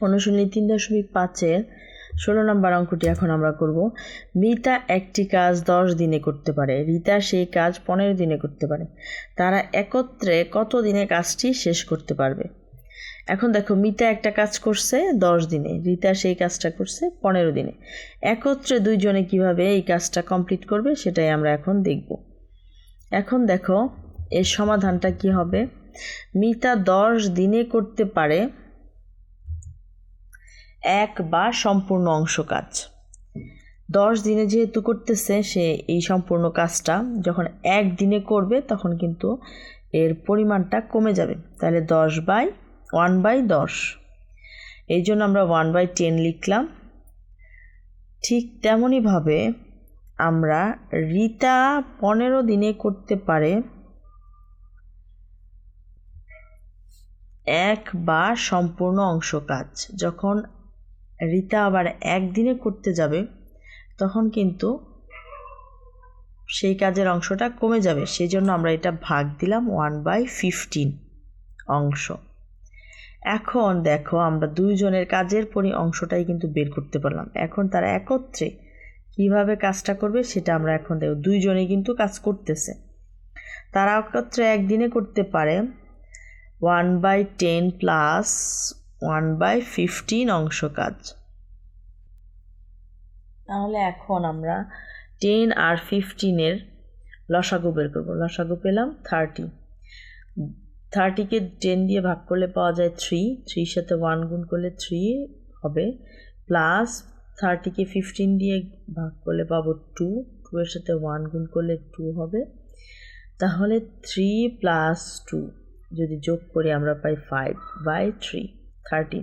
অনুশীলনী তিন দশমিক পাঁচের ষোলো নম্বর অঙ্কটি এখন আমরা করব। মিতা একটি কাজ দশ দিনে করতে পারে। রিতা সেই কাজ পনেরো দিনে করতে পারে। তারা একত্রে কত দিনে কাজটি শেষ করতে পারবে? এখন দেখো, মিতা একটা কাজ করছে দশ দিনে, রিতা সেই কাজটা করছে পনেরো দিনে। একত্রে দুইজনে কীভাবে এই কাজটা কমপ্লিট করবে সেটাই আমরা এখন দেখব। এখন দেখো, এর সমাধানটা কি হবে? মিতা দশ দিনে করতে পারে এক বা সম্পূর্ণ অংশ কাজ। দশ দিনে যেহেতু করতেছে, সে এই সম্পূর্ণ কাজটা যখন এক দিনে করবে, তখন কিন্তু এর পরিমাণটা কমে যাবে। তাহলে দশ বাই ওয়ান বাই দশ। এই জন্য আমরা ওয়ান বাই টেন লিখলাম। ঠিক তেমনইভাবে আমরা রিতা পনেরো দিনে করতে পারে এক বা সম্পূর্ণ অংশ কাজ। যখন রিতা আবার একদিনে করতে যাবে, তখন কিন্তু সেই কাজের অংশটা কমে যাবে। সেই জন্য আমরা এটা ভাগ দিলাম ওয়ান বাই ফিফটিন অংশ। এখন দেখো আমরা দুইজনের কাজের পরি অংশটাই কিন্তু বের করতে পারলাম। এখন তারা একত্রে কীভাবে কাজটা করবে সেটা আমরা এখন দেখো দুইজনে কিন্তু কাজ করতেছে। তারা একত্রে একদিনে করতে পারে one by ten plus one by fifteen অংশ কাজ। তাহলে এখন আমরা টেন আর ফিফটিনের লসাগু বের করব। লসাগু পেলাম থার্টি। থার্টিকে টেন দিয়ে ভাগ করলে পাওয়া যায় থ্রি। থ্রির সাথে ওয়ান গুণ করলে থ্রি হবে। প্লাস থার্টিকে ফিফটিন দিয়ে ভাগ করলে পাবো টু। টু এর সাথে ওয়ান গুণ করলে টু হবে। তাহলে থ্রি প্লাস টু। যদি যোগ করি আমরা পাই five by three. Thirty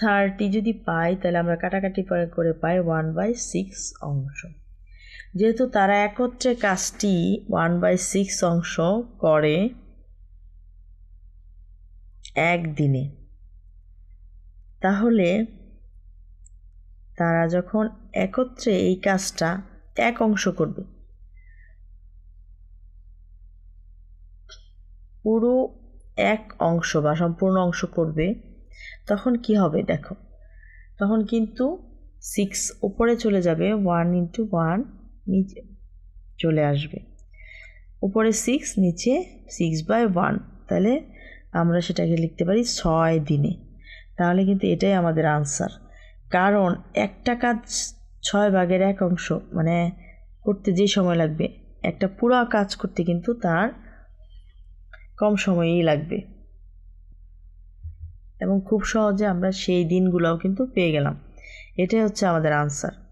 thirty যদি পাই, তাহলে আমরা কাটাকাটি করে পাই ওয়ান বাই সিক্স অংশ। যেহেতু তারা একত্রে কাজটি ওয়ান বাই সিক্স অংশ করে একদিনে, তাহলে তারা যখন একত্রে এই কাজটা এক অংশ করবে, পুরো এক অংশ বা সম্পূর্ণ অংশ করবে তখন কি হবে দেখো। তখন কিন্তু সিক্স উপরে চলে যাবে ওয়ান ইন্টু ওয়ান নিচে চলে আসবে। উপরে সিক্স নিচে সিক্স বাই ওয়ান তাহলে আমরা সেটাকে লিখতে পারি ছয় দিনে। তাহলে কিন্তু এটাই আমাদের আনসার কারণ একটা কাজ ছয় ভাগের এক অংশ মানে করতে যে সময় লাগবে, একটা পুরো কাজ করতে কিন্তু তার কম সময়েই লাগবে। এবং খুব সহজে আমরা সেই দিনগুলোও কিন্তু পেয়ে গেলাম। এটাই হচ্ছে আমাদের আনসার